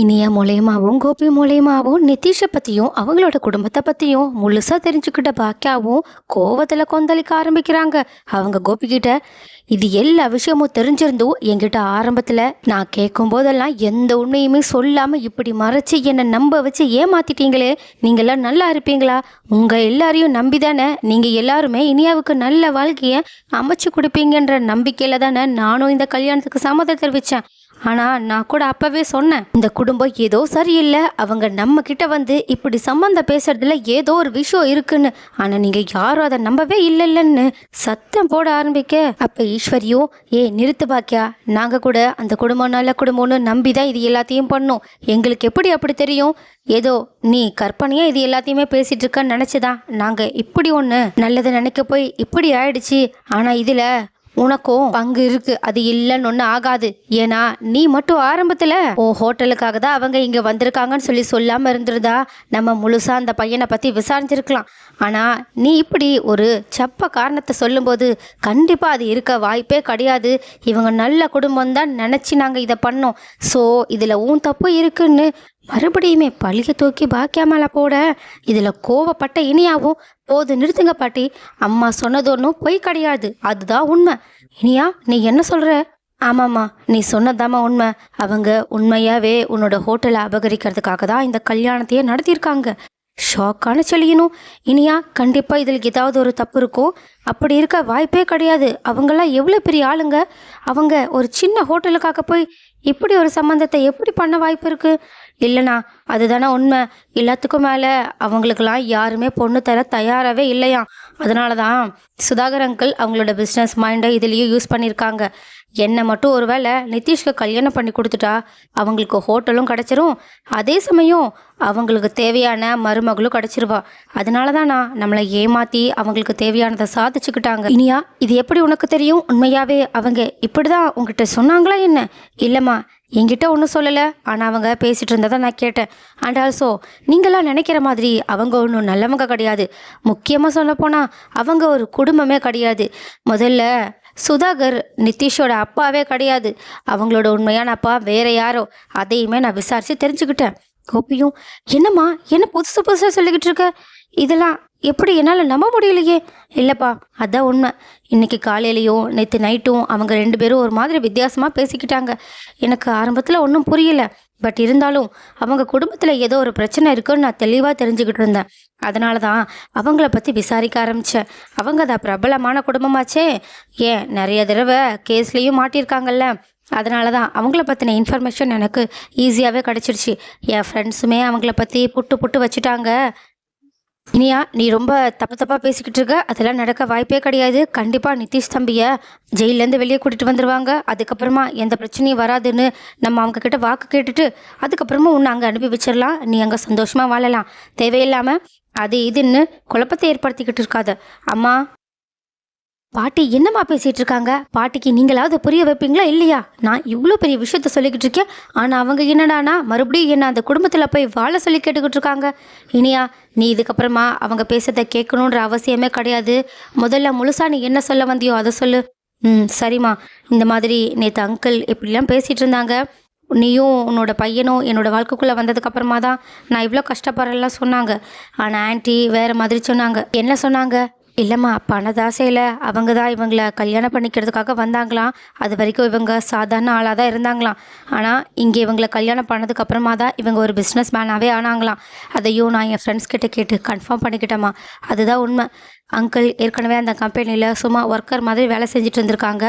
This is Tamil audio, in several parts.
இனியா மூலயமாவும் கோபி மூலயமாவும் நிதிஷை பற்றியும் அவங்களோட குடும்பத்தை பற்றியும் முழுசாக தெரிஞ்சுக்கிட்ட பாக்கியாவும் கோவத்தில் கொந்தளிக்க ஆரம்பிக்கிறாங்க. அவங்க கோபி இது எல்லா விஷயமும் தெரிஞ்சிருந்தும் என்கிட்ட ஆரம்பத்தில் நான் கேட்கும் போதெல்லாம் எந்த உண்மையுமே சொல்லாமல் இப்படி மறைச்சி என்னை நம்ப வச்சு ஏமாத்திட்டீங்களே. நீங்களாம் நல்லா இருப்பீங்களா? உங்கள் எல்லாரையும் நம்பி தானே நீங்கள் எல்லாருமே இனியாவுக்கு நல்ல வாழ்க்கையை அமைச்சு கொடுப்பீங்கன்ற நம்பிக்கையில் தானே நானும் இந்த கல்யாணத்துக்கு சம்மதம் தெரிவித்தேன் ஆனால் நான் கூட அப்போவே சொன்னேன் இந்த குடும்பம் ஏதோ சரியில்லை. அவங்க நம்ம கிட்ட வந்து இப்படி சம்மந்தம் பேசுறதுல ஏதோ ஒரு விஷயம் இருக்குன்னு. ஆனால் நீங்கள் யாரும் அதை நம்பவே இல்லைல்லன்னு சத்தம் போட ஆரம்பிக்க. அப்போ ஈஸ்வரியும் ஏ நிறுத்து பாக்கியா? நாங்கள் கூட அந்த குடும்பம் நல்ல குடும்பம்னு நம்பி தான் இது எல்லாத்தையும் பண்ணோம். எங்களுக்கு எப்படி அப்படி தெரியும்? ஏதோ நீ கற்பனையாக இது எல்லாத்தையுமே பேசிகிட்டு இருக்கன்னு நினச்சிதான். நாங்கள் இப்படி ஒன்று நல்லது நினைக்க போய் இப்படி ஆயிடுச்சு. ஆனால் இதில் உனக்கும் பங்கு இருக்கு. அது இல்லைன்னு ஒன்றும் ஆகாது. ஏன்னா நீ மட்டும் ஆரம்பத்தில் ஓ ஹோட்டலுக்காக தான் அவங்க இங்கே வந்திருக்காங்கன்னு சொல்லி சொல்லாமல் இருந்திருந்தா நம்ம முழுசாக அந்த பையனை பற்றி விசாரிச்சிருக்கலாம். ஆனால் நீ இப்படி ஒரு சப்ப காரணத்தை சொல்லும்போது கண்டிப்பாக அது இருக்க வாய்ப்பே கிடையாது. இவங்க நல்ல குடும்பம் தான் நினச்சி நாங்கள் இதை பண்ணோம். ஸோ இதில் உன் தப்பு இருக்குன்னு மறுபடியுமே பழிய தூக்கி பாக்கியா மேலே போட இதில் கோவப்பட்ட இனியாவும் போது நிறுத்துங்க பாட்டி. அம்மா சொன்னது ஒன்றும் பொய் கிடையாது. அதுதான் உண்மை. இனியா நீ என்ன சொல்கிற ஆமாம்மா நீ சொன்னதாம்மா உண்மை. அவங்க உண்மையாகவே உன்னோட ஹோட்டலை அபகரிக்கிறதுக்காக தான் இந்த கல்யாணத்தையே நடத்தியிருக்காங்க. ஷாக்கான செழியணும் இனியா கண்டிப்பாக இதில் ஏதாவது ஒரு தப்பு இருக்கும் அப்படி இருக்க வாய்ப்பே கிடையாது. அவங்கெல்லாம் எவ்வளோ பெரிய ஆளுங்க? அவங்க ஒரு சின்ன ஹோட்டலுக்காக போய் இப்படி ஒரு சம்மந்தத்தை எப்படி பண்ண வாய்ப்பு இருக்குது இல்லைண்ணா அதுதானே உண்மை? எல்லாத்துக்கும் மேலே அவங்களுக்கெல்லாம் யாருமே பொண்ணு தர தயாராகவே இல்லையாம் அதனால தான் சுதாகர் அங்கிள் அவங்களோட பிஸ்னஸ் மைண்டை இதுலேயும் யூஸ் பண்ணியிருக்காங்க என்னை மட்டும் ஒரு வேளை நிதிஷ்க்கு கல்யாணம் பண்ணி கொடுத்துட்டா அவங்களுக்கு ஹோட்டலும் கிடச்சிரும். அதே சமயம் அவங்களுக்கு தேவையான மருமகளும் கிடச்சிருவா. அதனால தானா நம்மளை ஏமாற்றி அவங்களுக்கு தேவையானதை சாதிச்சுக்கிட்டாங்க. இனியா இது எப்படி உனக்கு தெரியும்? உண்மையாகவே அவங்க இப்படி தான் உங்ககிட்ட சொன்னாங்களா என்ன? இல்லைம்மா என்கிட்ட ஒன்றும் சொல்லலை. ஆனால் அவங்க பேசிகிட்டு இருந்ததை நான் கேட்டேன். அண்ட் ஆல்சோ நீங்களாம் நினைக்கிற மாதிரி அவங்க ஒன்றும் நல்லவங்க கிடையாது. முக்கியமாக சொல்லப்போனால் அவங்க ஒரு குடும்பமே கிடையாது. முதல்ல சுதாகர் நிதிஷோட அப்பாவே கிடையாது. அவங்களோட உண்மையான அப்பா வேற யாரோ? அதையுமே நான் விசாரித்து தெரிஞ்சுக்கிட்டேன். கோபியும் என்னம்மா என்ன புதுசு புதுசாக சொல்லிக்கிட்டு இருக்க? இதெல்லாம் எப்படி என்னால் நம்ப முடியலையே? இல்லைப்பா அதான் உண்மை. இன்னைக்கு காலையிலையும் நேற்று நைட்டும் அவங்க ரெண்டு பேரும் ஒரு மாதிரி வித்தியாசமாக பேசிக்கிட்டாங்க. எனக்கு ஆரம்பத்தில் ஒன்றும் புரியல. பட் இருந்தாலும் அவங்க குடும்பத்தில் ஏதோ ஒரு பிரச்சனை இருக்குன்னு நான் தெளிவாக தெரிஞ்சுக்கிட்டு இருந்தேன். அதனால தான் அவங்கள பற்றி விசாரிக்க ஆரம்பித்தேன் அவங்க தான் பிரபலமான குடும்பமாச்சே. ஏன் நிறைய தடவை கேஸ்லேயும் மாட்டியிருக்காங்கல்ல. அதனால தான் அவங்கள பற்றின இன்ஃபர்மேஷன் எனக்கு ஈஸியாகவே கிடச்சிருச்சு. என் ஃப்ரெண்ட்ஸுமே அவங்கள பற்றி புட்டு புட்டு வச்சுட்டாங்க. இனியா நீ ரொம்ப தப்பு தப்பாக பேசிக்கிட்டு இருக்க. அதெல்லாம் நடக்க வாய்ப்பே கிடையாது. கண்டிப்பாக நிதிஷ் தம்பியை ஜெயிலேருந்து வெளியே கூட்டிகிட்டு வந்துடுவாங்க அதுக்கப்புறமா எந்த பிரச்சனையும் வராதுன்னு நம்ம அவங்க கிட்ட வாக்கு கேட்டுட்டு அதுக்கப்புறமா உன்னை அங்கே அனுப்பி வச்சிடலாம். நீ அங்கே சந்தோஷமாக வாழலாம். தேவையில்லாமல் அது இதுன்னு குழப்பத்தை ஏற்படுத்திக்கிட்டு இருக்காத. அம்மா பாட்டி என்னம்மா பேசிகிட்டு இருக்காங்க பாட்டிக்கு நீங்களாவது புரிய வைப்பீங்களா இல்லையா? நான் இவ்வளோ பெரிய விஷயத்த சொல்லிக்கிட்டு இருக்கேன் ஆனால் அவங்க என்னடானா மறுபடியும் என்ன அந்த குடும்பத்தில் போய் வாழ சொல்லி கேட்டுக்கிட்டு இருக்காங்க இனியா நீ இதுக்கப்புறமா அவங்க பேசுறதை கேட்கணுன்ற அவசியமே கிடையாது. முதல்ல முழுசா நீ என்ன சொல்ல வந்தியோ அதை சொல்லு. ம் சரிம்மா. இந்த மாதிரி நேற்று அங்கிள் இப்படிலாம் பேசிகிட்டு இருந்தாங்க நீயும் உன்னோட பையனும் என்னோடய வாழ்க்கைக்குள்ளே வந்ததுக்கப்புறமா தான் நான் இவ்வளோ கஷ்டப்படுறலாம் சொன்னாங்க. ஆனால் ஆன்ட்டி வேறு மாதிரி சொன்னாங்க. என்ன சொன்னாங்க? இல்லைம்மா பணதாசையில் அவங்க தான் இவங்கள கல்யாணம் பண்ணிக்கிறதுக்காக வந்தாங்களாம். அது வரைக்கும் இவங்க சாதாரண ஆளாக தான் இருந்தாங்களாம். ஆனால் இங்கே இவங்களை கல்யாணம் பண்ணதுக்கப்புறமா தான் இவங்க ஒரு பிஸ்னஸ் மேனாகவே ஆனாங்களாம். அதையும் நான் என் ஃப்ரெண்ட்ஸ் கிட்ட கேட்டு கன்ஃபார்ம் பண்ணிக்கிட்டேம்மா. அதுதான் உண்மை. அங்கிள் ஏற்கனவே அந்த கம்பெனியில் சும்மா ஒர்க்கர் மாதிரி வேலை செஞ்சுட்டு இருந்திருக்காங்க.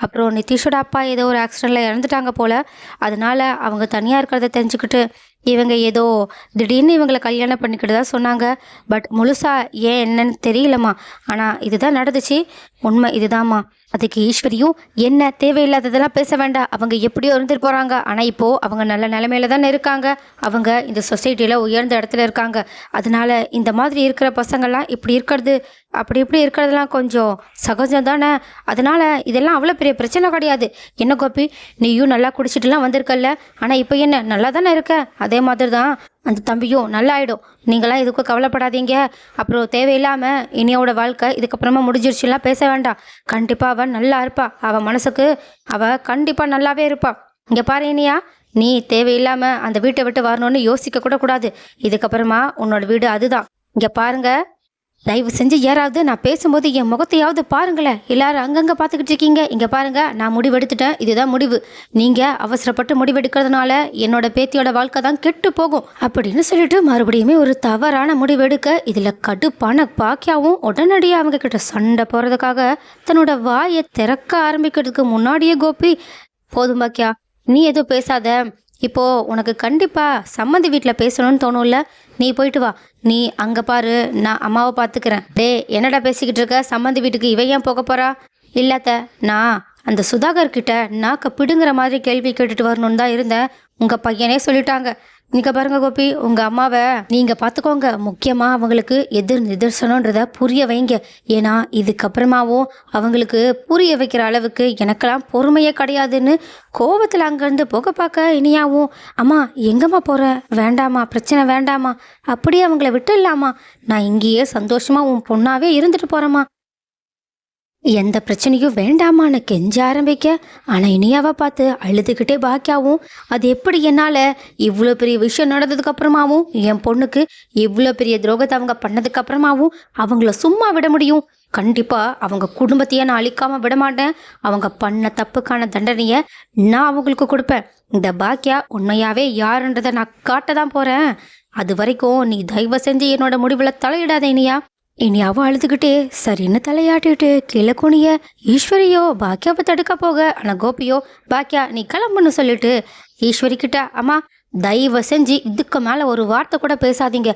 அப்புறம் நிதிஷோட அப்பா ஏதோ ஒரு ஆக்சிடெண்ட்டில் இறந்துட்டாங்க போல். அதனால அவங்க தனியாக இருக்கிறத தெரிஞ்சுக்கிட்டு இவங்க ஏதோ திடீர்னு இவங்களை கல்யாணம் பண்ணிக்கிட்டு தான் சொன்னாங்க. பட் முழுசா ஏன் என்னன்னு தெரியலம்மா. ஆனால் இதுதான் நடந்துச்சு. உண்மை இதுதாம்மா. அதுக்கு ஈஸ்வரியும் என்ன தேவையில்லாததெல்லாம் பேச வேண்டாம். அவங்க எப்படியோ இருந்துட்டு போகிறாங்க ஆனால் இப்போது அவங்க நல்ல நிலமையில தானே இருக்காங்க. அவங்க இந்த சொசைட்டியில் உயர்ந்த இடத்துல இருக்காங்க. அதனால இந்த மாதிரி இருக்கிற பசங்கள்லாம் இப்படி இருக்கிறது அப்படி இப்படி இருக்கிறதெல்லாம் கொஞ்சம் சகஜம் தானே? அதனால் இதெல்லாம் அவ்வளோ பெரிய பிரச்சனை கிடையாது. என்ன கோபி? நீயும் நல்லா குடிச்சிட்டுலாம் வந்திருக்கல்ல. ஆனால் இப்போ என்ன? நல்லா தானே இருக்க? அதே மாதிரி தான் அந்த தம்பியும் நல்லா ஆகிடும் நீங்களாம் இதுக்கும் கவலைப்படாதீங்க. அப்புறம் தேவையில்லாமல் இனியோட வாழ்க்கை இதுக்கப்புறமா முடிஞ்சிருச்சுலாம் பேச வேண்டாம். கண்டிப்பாக அவன் நல்லா இருப்பா. அவன் மனசுக்கு அவள் கண்டிப்பாக நல்லாவே இருப்பாள் இங்கே பாரு இனியா. நீ தேவையில்லாமல் அந்த வீட்டை விட்டு வரணும்னு யோசிக்க கூட கூடாது. இதுக்கப்புறமா உன்னோட வீடு அதுதான். இங்கே பாருங்கள் தயவு செஞ்சு யாராவது நான் பேசும்போது என் முகத்தையாவது பாருங்களேன். எல்லாரும் அங்கங்கே பார்த்துக்கிட்டு இருக்கீங்க. இங்கே பாருங்க நான் முடிவெடுத்துட்டேன். இதுதான் முடிவு. நீங்கள் அவசரப்பட்டு முடிவெடுக்கிறதுனால என்னோட பேத்தியோட வாழ்க்கை தான் கெட்டு போகும். அப்படின்னு சொல்லிட்டு மறுபடியுமே ஒரு தவறான முடிவெடுக்க இதில் கடுப்பான பாக்கியாவும் உடனடியாக அவங்க கிட்ட சண்டை போகிறதுக்காக தன்னோட வாயை திறக்க ஆரம்பிக்கிறதுக்கு முன்னாடியே கோபி போதும் பாக்கியா நீ எதுவும் பேசாத. இப்போ உனக்கு கண்டிப்பாக சம்மந்தி வீட்டில் பேசணும்னு தோணும்ல நீ போயிட்டு வா. நீ அங்கே பாரு நான் அம்மாவை பார்த்துக்கிறேன் டே என்னடா பேசிக்கிட்டு இருக்க? சம்மந்தி வீட்டுக்கு இவன் ஏன் போக போறா? இல்லாத நான் அந்த சுதாகர் கிட்ட நாக்க பிடுங்குற மாதிரி கேள்வி கேட்டுட்டு வரணும்னு தான் இருந்தேன். உங்கள் பையனே சொல்லிட்டாங்க. நீங்க பாருங்க கோபி உங்க அம்மாவை நீங்க பாத்துக்கோங்க. முக்கியமா அவங்களுக்கு எதிர் நிதர்சனன்றத புரிய வைங்க. ஏன்னா இதுக்கப்புறமாவும் அவங்களுக்கு புரிய வைக்கிற அளவுக்கு எனக்கெல்லாம் பொறுமையே கிடையாதுன்னு கோவத்தில் அங்கேருந்து போக பார்க்க இனியாவும் அம்மா எங்கம்மா போற? வேண்டாமா பிரச்சனை வேண்டாமா அப்படியே அவங்கள விட்டுடலாமா? நான் இங்கேயே சந்தோஷமா உன் பொண்ணாவே இருந்துட்டு போறேம்மா. எந்த பிரச்சனையும் வேண்டாமான்னு கெஞ்ச ஆரம்பிக்க ஆனால் இனியாவை பார்த்து அழுதுகிட்டே பாக்கியாவும் அது எப்படி என்னால் இவ்வளோ பெரிய விஷயம் நடந்ததுக்கு அப்புறமாவும் என் பொண்ணுக்கு இவ்வளோ பெரிய துரோகத்தை அவங்க பண்ணதுக்கு அப்புறமாவும் அவங்கள சும்மா விட முடியும்? கண்டிப்பாக அவங்க குடும்பத்தையே நான் அழிக்காம விட மாட்டேன். அவங்க பண்ண தப்புக்கான தண்டனையை நான் அவங்களுக்கு கொடுப்பேன். இந்த பாக்கியா உண்மையாவே யாருன்றதை நான் காட்ட தான் போகிறேன் அது வரைக்கும் நீ தயவு செஞ்சு என்னோட முடிவில் தலையிடாத இனியா. இனி அவ அழுதுகிட்டே சரின்னு தலையாட்டிட்டு கீழே குனிய ஈஸ்வரியோ பாக்கியாவை தடுக்க போக ஆனால் கோபியோ பாக்கியா நீ கிளம்புன்னு சொல்லிட்டு ஈஸ்வரி கிட்ட அம்மா தயவு செஞ்சு இதுக்கு மேலே ஒரு வார்த்தை கூட பேசாதீங்க.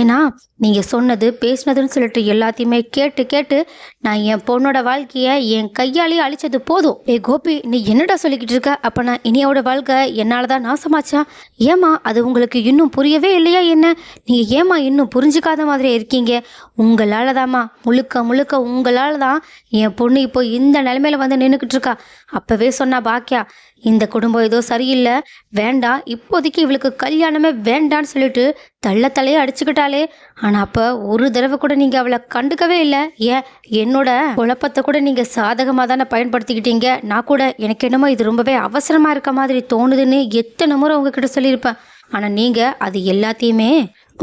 ஏன்னா நீங்கள் சொன்னது பேசினதுன்னு சொல்லிட்டு எல்லாத்தையுமே கேட்டு கேட்டு நான் என் பொண்ணோட வாழ்க்கையை என் கையாலேயே அழிச்சது போதும். ஏ கோபி நீ என்னடா சொல்லிக்கிட்டு இருக்க? அப்போ நான் இனியோட வாழ்க்கை என்னால் தான் நாசமாச்சா? ஏமா அது உங்களுக்கு இன்னும் புரியவே இல்லையா என்ன? நீங்கள் ஏமா இன்னும் புரிஞ்சுக்காத மாதிரி இருக்கீங்க? உங்களால் தாம்மா முழுக்க முழுக்க உங்களால் தான் என் பொண்ணு இப்போ இந்த நிலைமையில வந்து நின்றுக்கிட்டு இருக்கா. அப்போவே சொன்னா பாக்கியா இந்த குடும்பம் ஏதோ சரியில்லை வேண்டாம் இப்போதைக்கு இவளுக்கு கல்யாணமே வேண்டான்னு சொல்லிட்டு தள்ள தலையை அடிச்சுக்கிட்டாலே ஆனால் அப்போ ஒரு தடவை கூட நீங்கள் அவளை கண்டுக்கவே இல்லை. ஏன்? என்னோட குழப்பத்தை கூட நீங்கள் சாதகமாக தானே பயன்படுத்திக்கிட்டீங்க. நான் கூட எனக்கு என்னமோ இது ரொம்பவே அவசரமாக இருக்க மாதிரி தோணுதுன்னு எத்தனை முறை உங்ககிட்ட சொல்லியிருப்பேன். ஆனால் நீங்கள் அது எல்லாத்தையுமே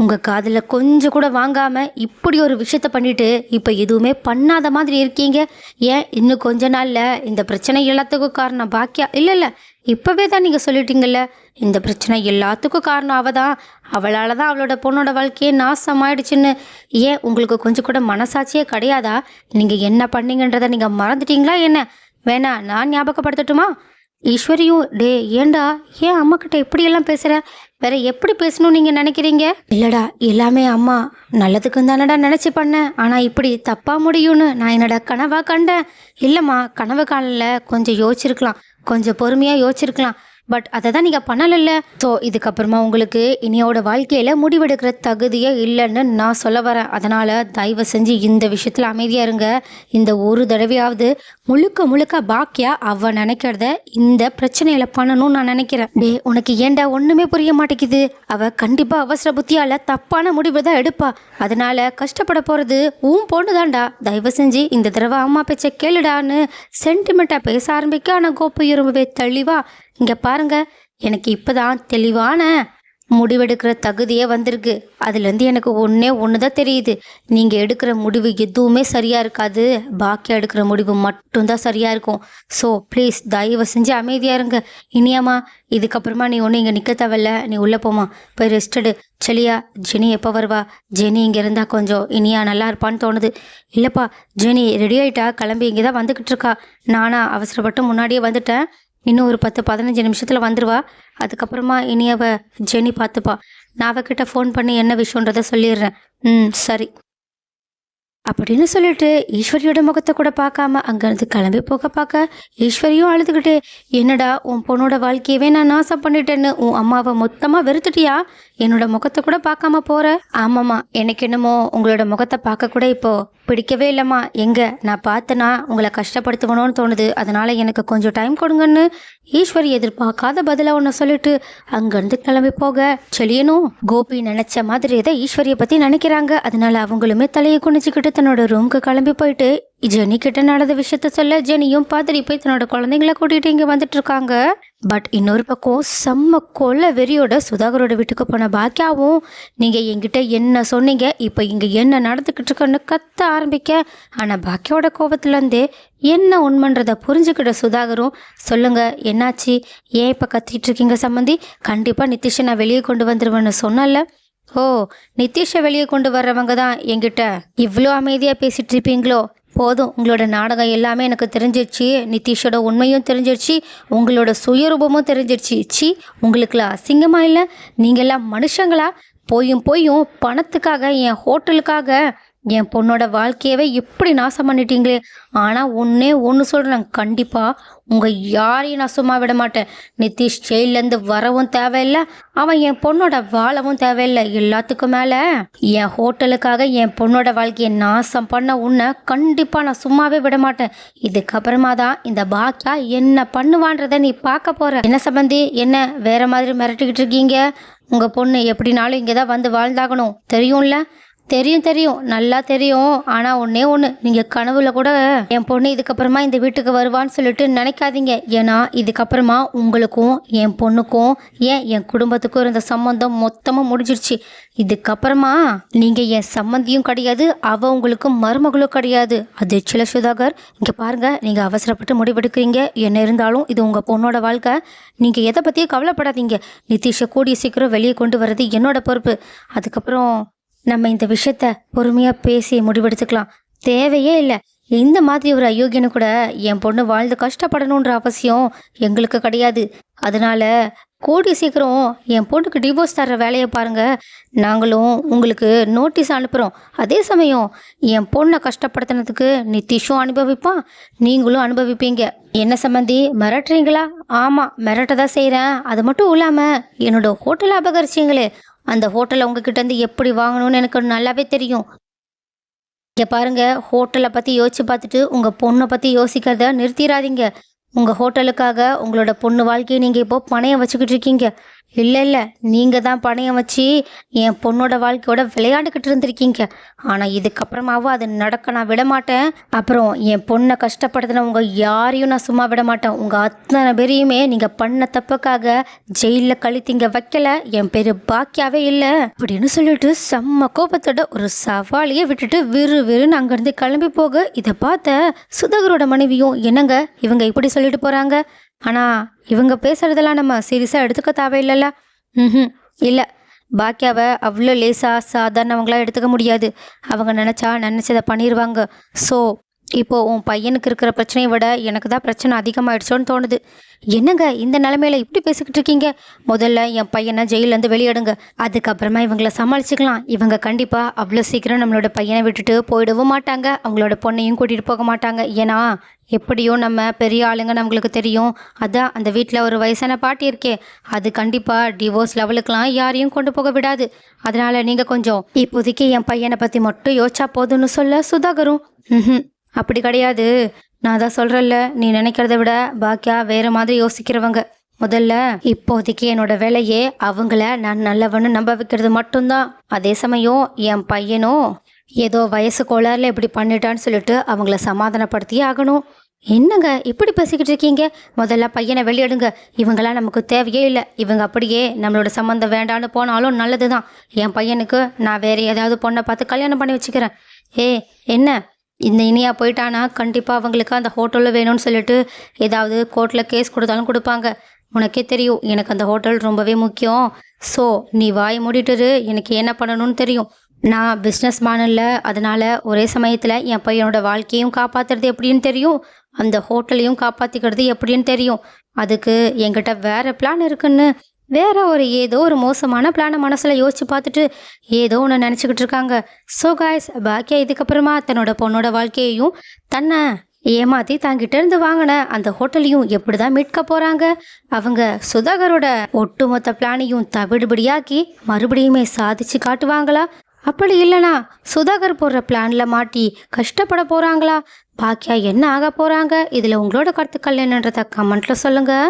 உங்கள் காதில் கொஞ்சம் கூட வாங்காமல் இப்படி ஒரு விஷயத்த பண்ணிவிட்டு இப்போ எதுவுமே பண்ணாத மாதிரி இருக்கீங்க. ஏன் இன்னும் கொஞ்ச நாளில் இந்த பிரச்சனை எல்லாத்துக்கும் காரணம் பாக்கியா? இல்லை இல்லை. இப்போவே தான் நீங்கள் சொல்லிட்டீங்கல்ல இந்த பிரச்சனை எல்லாத்துக்கும் காரணம் அவள் தான். அவளால் தான் அவளோட பொண்ணோட வாழ்க்கையே நாசமாயிடுச்சுன்னு. ஏன் உங்களுக்கு கொஞ்சம் கூட மனசாட்சியே கிடையாதா? நீங்கள் என்ன பண்ணீங்கன்றதை நீங்கள் மறந்துட்டீங்களா என்ன? வேணா நான் ஞாபகப்படுத்தட்டுமா? ஈஸ்வரியும் டே ஏண்டா ஏன் அம்மாக்கிட்ட இப்படியெல்லாம் பேசுற? வேற எப்படி பேசணும் நீங்க நினைக்கிறீங்க? இல்லடா எல்லாமே அம்மா நல்லதுக்கு தானடா நினைச்சு பண்ணேன் ஆனா இப்படி தப்பா முடியும்னு நான் என்னடா கனவா கண்டேன். இல்லம்மா கனவு காலில் கொஞ்சம் யோசிச்சிருக்கலாம். கொஞ்சம் பொறுமையா யோசிச்சிருக்கலாம். பட் அதை தான் நீங்கள் பண்ணலைல்ல. ஸோ இதுக்கப்புறமா உங்களுக்கு இனியோட வாழ்க்கையில் முடிவெடுக்கிற தகுதியே இல்லைன்னு நான் சொல்ல வரேன். அதனால் தயவு செஞ்சு இந்த விஷயத்தில் அமைதியாக இருங்க. இந்த ஒரு தடவையாவது முழுக்க முழுக்க பாக்கியா அவ நினைக்கிறத இந்த பிரச்சனையில் பண்ணணும்னு நான் நினைக்கிறேன். டே உனக்கு ஏன்டா ஒன்றுமே புரிய மாட்டேங்குது? அவள் கண்டிப்பாக அவசர புத்தியால் தப்பான முடிவு தான் எடுப்பா. அதனால் கஷ்டப்பட போகிறது உன் பொண்ணு தான்டா. தயவு செஞ்சு இந்த தடவை அம்மா பேச்சை கேளுடான்னு சென்டிமெண்ட்டாக பேச ஆரம்பிக்க. ஆனால் கோப்பு ரொம்பவே தெளிவாக இங்கே பாருங்க எனக்கு இப்போதான் தெளிவான முடிவெடுக்கிற தகுதியே வந்திருக்கு. அதுலேருந்து எனக்கு ஒன்றே ஒன்று தான் தெரியுது. நீங்கள் எடுக்கிற முடிவு எதுவுமே சரியாக இருக்காது. பாக்கியா எடுக்கிற முடிவு மட்டும்தான் சரியாக இருக்கும். ஸோ ப்ளீஸ் தயவு செஞ்சு அமைதியாக இருங்க. இனியாம்மா இதுக்கப்புறமா நீ ஒன்றும் இங்கே நிற்க தேவையில்ல. நீ உள்ளே போமா போய் ரெஸ்டடு செலியா ஜெனி எப்போ வருவா? ஜெனி இங்கே இருந்தால் கொஞ்சம் இனியா நல்லா இருப்பான்னு தோணுது. இல்லைப்பா ஜெனி ரெடி ஆகிட்டா கிளம்பி இங்கே தான் வந்துக்கிட்டு இருக்கா. நானா அவசரப்பட்டு முன்னாடியே வந்துட்டேன். இன்னும் ஒரு பத்து பதினஞ்சு நிமிஷத்தில் வந்துடுவா அதுக்கப்புறமா இனி அவ ஜெனி பார்த்துப்பா. நான் அவகிட்ட ஃபோன் பண்ணி என்ன விஷயன்றதை சொல்லிடுறேன். ம் சரி. அப்படின்னு சொல்லிட்டு ஈஸ்வரியோட முகத்தை கூட பார்க்காம அங்கேருந்து கிளம்பி போக பார்க்க ஈஸ்வரியும் அழுதுகிட்டு என்னடா உன் பொண்ணோட வாழ்க்கையவே நான் நாசம் பண்ணிட்டேன்னு உன் அம்மாவை மொத்தமாக வெறுத்துட்டியா? என்னோட முகத்தை கூட பார்க்காம போற? ஆமாம்மா எனக்கு என்னமோ உங்களோட முகத்தை பார்க்க கூட இப்போ பிடிக்கவே இல்லைம்மா. எங்கே? நான் பார்த்தனா உங்களை கஷ்டப்படுத்துவணும்னு தோணுது. அதனால் எனக்கு கொஞ்சம் டைம் கொடுங்கன்னு ஈஸ்வரி எதிர்பார்க்காத பதிலாக ஒன்று சொல்லிட்டு அங்கேருந்து கிளம்பி போக. செலியனும் கோபி நினச்ச மாதிரி தான் ஈஸ்வரியை பற்றி நினைக்கிறாங்க. அதனால அவங்களுமே தலையை குனிச்சிக்கிட்டு தன்னோட ரூமுக்கு கிளம்பி போயிட்டு ஜெனி கிட்ட நடந்த விஷயத்த சொல்ல ஜெனியும் பாதிரி போய் தன்னோட குழந்தைங்கள கூட்டிகிட்டு இங்கே வந்துட்டு இருக்காங்க. பட் இன்னொரு பக்கம் செம்ம கொல்ல வெறியோட சுதாகரோட வீட்டுக்கு போன பாக்கியாவும் நீங்கள் என்கிட்ட என்ன சொன்னீங்க? இப்போ இங்கே என்ன நடந்துக்கிட்டு இருக்குன்னு கத்த ஆரம்பிக்க. ஆனால் பாக்கியாவோட கோபத்துலேருந்தே என்ன உண்மைன்றதை புரிஞ்சுக்கிட்ட சுதாகரும் சொல்லுங்கள் என்னாச்சு? ஏன் இப்போ கத்திட்டு இருக்கீங்க சம்மந்தி? கண்டிப்பாக நிதிஷை நான் வெளியே கொண்டு வந்துருவேன்னு சொன்னல ஓ நிதிஷை வெளியே கொண்டு வர்றவங்க தான் என்கிட்ட. இவ்வளோ அமைதியாக பேசிகிட்டு இருப்பீங்களோ? போதும். உங்களோட நாடகம் எல்லாமே எனக்கு தெரிஞ்சிருச்சு. நிதிஷோட உண்மையும் தெரிஞ்சிருச்சு. உங்களோட சுயரூபமும் தெரிஞ்சிருச்சு. சி உங்களுக்குலாம் அசிங்கமாக இல்லை? நீங்கள்லாம் மனுஷங்களா? போயும் போயும் பணத்துக்காக என் ஹோட்டலுக்காக என் பொண்ணோட வாழ்க்கையவே எப்படி நாசம் பண்ணிட்டீங்களே. ஆனால் ஒன்றே ஒன்று சொல்கிறேன் கண்டிப்பாக உங்கள் யாரையும் நான் சும்மா விட மாட்டேன். நிதிஷ் ஜெயிலேருந்து வரவும் தேவையில்லை அவன் என் பொண்ணோட வாழவும் தேவையில்லை. எல்லாத்துக்கும் மேலே என் ஹோட்டலுக்காக என் பொண்ணோட வாழ்க்கையை நாசம் பண்ண உன்னை கண்டிப்பாக நான் சும்மாவே விட மாட்டேன். இதுக்கப்புறமா தான் இந்த பாக்கியா என்ன பண்ணுவான்றதை நீ பார்க்க போகிற என்ன சம்பந்தி? என்ன வேற மாதிரி மிரட்டிக்கிட்டு இருக்கீங்க? உங்கள் பொண்ணு எப்படினாலும் இங்கே தான் வந்து வாழ்ந்தாகணும். தெரியும்ல? தெரியும் தெரியும். நல்லா தெரியும். ஆனால் ஒன்றே ஒன்று நீங்கள் கனவுல கூட என் பொண்ணு இதுக்கப்புறமா இந்த வீட்டுக்கு வருவான்னு சொல்லிட்டு நினைக்காதீங்க. ஏன்னா இதுக்கப்புறமா உங்களுக்கும் என் பொண்ணுக்கும் ஏன் என் குடும்பத்துக்கும் இருந்த சம்மந்தம் மொத்தமாக முடிஞ்சிருச்சு. இதுக்கப்புறமா நீங்கள் என் சம்மந்தியும் கிடையாது அவ உங்களுக்கு மருமகளும் கிடையாது. அது சில சுதாகர் இங்கே பாருங்கள் நீங்கள் அவசரப்பட்டு முடிவெடுக்கிறீங்க. என்ன இருந்தாலும் இது உங்கள் பொண்ணோட வாழ்க்கை. நீங்கள் எதை பற்றியும் கவலைப்படாதீங்க. நிதிஷை கூடிய சீக்கிரம் வெளியே கொண்டு வர்றது என்னோட பொறுப்பு. அதுக்கப்புறம் நம்ம இந்த விஷயத்த பொறுமையாக பேசி முடிவெடுத்துக்கலாம். தேவையே இல்லை. இந்த மாதிரி ஒரு அயோக்கியனு கூட என் பொண்ணு வாழ்ந்து கஷ்டப்படணுன்ற அவசியம் எங்களுக்கு கிடையாது. அதனால கூடி சீக்கிரம் என் பொண்ணுக்கு டிவோர்ஸ் தர்ற வேலையை பாருங்க. நாங்களும் உங்களுக்கு நோட்டீஸ் அனுப்புகிறோம் அதே சமயம் என் பொண்ணை கஷ்டப்படுத்தினதுக்கு நிதிஷும் அனுபவிப்பான். நீங்களும் அனுபவிப்பீங்க. என்ன சம்மந்தி மிரட்டுறீங்களா? ஆமாம் மிரட்ட தான் செய்கிறேன் அது மட்டும் இல்லாமல் என்னோட ஹோட்டல் அபகரிச்சிங்களே. அந்த ஹோட்டலை உங்ககிட்டேருந்து எப்படி வாங்கணும்னு எனக்கு நல்லாவே தெரியும். இங்கே பாருங்க ஹோட்டலை பற்றி யோசிச்சு பார்த்துட்டு உங்கள் பொண்ணை பற்றி யோசிக்கிறத நிறுத்திடாதீங்க உங்கள் ஹோட்டலுக்காக உங்களோட பொண்ணு வாழ்க்கையை நீங்கள் இப்போது பணையம் வச்சுக்கிட்டு இருக்கீங்க. இல்லை இல்லை. நீங்கள் தான் பணையம் வச்சு என் பொண்ணோட வாழ்க்கையோட விளையாண்டுக்கிட்டு இருந்திருக்கீங்க. ஆனால் இதுக்கப்புறமாவும் அது நடக்க நான் விடமாட்டேன் அப்புறம் என் பொண்ணை கஷ்டப்படுத்தினவங்க யாரையும் நான் சும்மா விட மாட்டேன். உங்கள் அத்தனை பேரையுமே நீங்கள் பண்ண தப்புக்காக ஜெயிலில் கழித்திங்க வைக்கல. என் பேர் பாக்கியாவே இல்லை. அப்படின்னு சொல்லிட்டு செம்ம கோபத்தோட ஒரு சவாலையே விட்டுட்டு விறு விறுன்னு அங்கேருந்து கிளம்பி போக இதை பார்த்த சுதகரோட மனைவியும் என்னங்க இவங்க இப்படி சொல்லிட்டு போகிறாங்க ஆனால் இவங்க பேசுகிறதெல்லாம் நம்ம சீரியஸாக எடுத்துக்க தேவையில்லைல்ல. ம் இல்லை. பாக்கியாவை அவ்வளோ லேசாக சாதாரணவங்களாக எடுத்துக்க முடியாது. அவங்க நினச்சா நினச்சதை பண்ணிடுவாங்க ஸோ இப்போது உன் பையனுக்கு இருக்கிற பிரச்சனையை விட எனக்கு தான் பிரச்சனை அதிகமாகிடுச்சோன்னு தோணுது. என்னங்க இந்த நிலமையில இப்படி பேசிக்கிட்டு இருக்கீங்க? முதல்ல என் பையனை ஜெயிலேருந்து வெளியிடுங்க. அதுக்கப்புறமா இவங்கள சமாளிச்சுக்கலாம். இவங்க கண்டிப்பாக அவ்வளோ சீக்கிரம் நம்மளோட பையனை விட்டுட்டு போயிடவும் மாட்டாங்க. அவங்களோட பொண்ணையும் கூட்டிகிட்டு போக மாட்டாங்க. ஏன்னா எப்படியும் நம்ம பெரிய ஆளுங்க நம்மளுக்கு தெரியும். அதான் அந்த வீட்டில் ஒரு வயசான பாட்டி இருக்கே. அது கண்டிப்பாக டிவோர்ஸ் லெவலுக்கெலாம் யாரையும் கொண்டு போக விடாது. அதனால் நீங்கள் கொஞ்சம் இப்போதைக்கு என் பையனை பற்றி மட்டும் யோசிச்சா போதும்னு சொல்ல சுதாகரும். ம் அப்படி கிடையாது. நான் தான் சொல்கிறல்ல நீ நினைக்கிறத விட பாக்கியா வேறு மாதிரி யோசிக்கிறவங்க. முதல்ல இப்போதைக்கு என்னோட வேலையே அவங்கள நான் நல்லவன்னு நம்ப வைக்கிறது மட்டும்தான். அதே சமயம் என் பையனும் ஏதோ வயசு கோளாறுல இப்படி பண்ணிட்டான்னு சொல்லிட்டு அவங்கள சமாதானப்படுத்தியே ஆகணும். என்னங்க இப்படி பேசிக்கிட்டு இருக்கீங்க? முதல்ல பையனை வெளியிடுங்க. இவங்கெல்லாம் நமக்கு தேவையே இல்லை. இவங்க அப்படியே நம்மளோட சம்மந்தம் வேண்டான்னு போனாலும் நல்லது தான் என் பையனுக்கு நான் வேற ஏதாவது பொண்ணை பார்த்து கல்யாணம் பண்ணி வச்சுக்கிறேன். ஏ என்ன? இந்த இனியா போயிட்டானா? கண்டிப்பாக அவங்களுக்கு அந்த ஹோட்டலில் வேணும்னு சொல்லிட்டு ஏதாவது கோர்ட்டில் கேஸ் கொடுத்தாலும் கொடுப்பாங்க. உனக்கே தெரியும். எனக்கு அந்த ஹோட்டல் ரொம்பவே முக்கியம். ஸோ நீ வாய் மூடிட்டுரு எனக்கு என்ன பண்ணணும்னு தெரியும். நான் பிஸ்னஸ் மேனில் அதனால் ஒரே சமயத்தில் என் பையனோட வாழ்க்கையும் காப்பாற்றுறது எப்படின்னு தெரியும். அந்த ஹோட்டலையும் காப்பாற்றிக்கிறது எப்படின்னு தெரியும். அதுக்கு என்கிட்ட வேறு பிளான் இருக்குன்னு. வேற ஒரு ஏதோ ஒரு மோசமான பிளானை மனசில் யோசிச்சு பார்த்துட்டு ஏதோ ஒன்று நினச்சிக்கிட்டு இருக்காங்க. ஸோ காய்ஸ் பாக்கியா இதுக்கப்புறமா தன்னோட பொண்ணோட வாழ்க்கையையும் தன்னை ஏமாத்தி தாங்கிட்ட இருந்து வாங்கின அந்த ஹோட்டலையும் எப்படி தான் மீட்க போகிறாங்க அவங்க சுதாகரோட ஒட்டுமொத்த பிளானையும் தவிடுபடியாக்கி மறுபடியுமே சாதிச்சு காட்டுவாங்களா? அப்படி இல்லைனா சுதாகர் போடுற பிளானில் மாட்டி கஷ்டப்பட போகிறாங்களா பாக்கியா என்ன ஆக போகிறாங்க இதில் உங்களோட கருத்துக்கள் என்னன்றத கமெண்ட்டில் சொல்லுங்கள்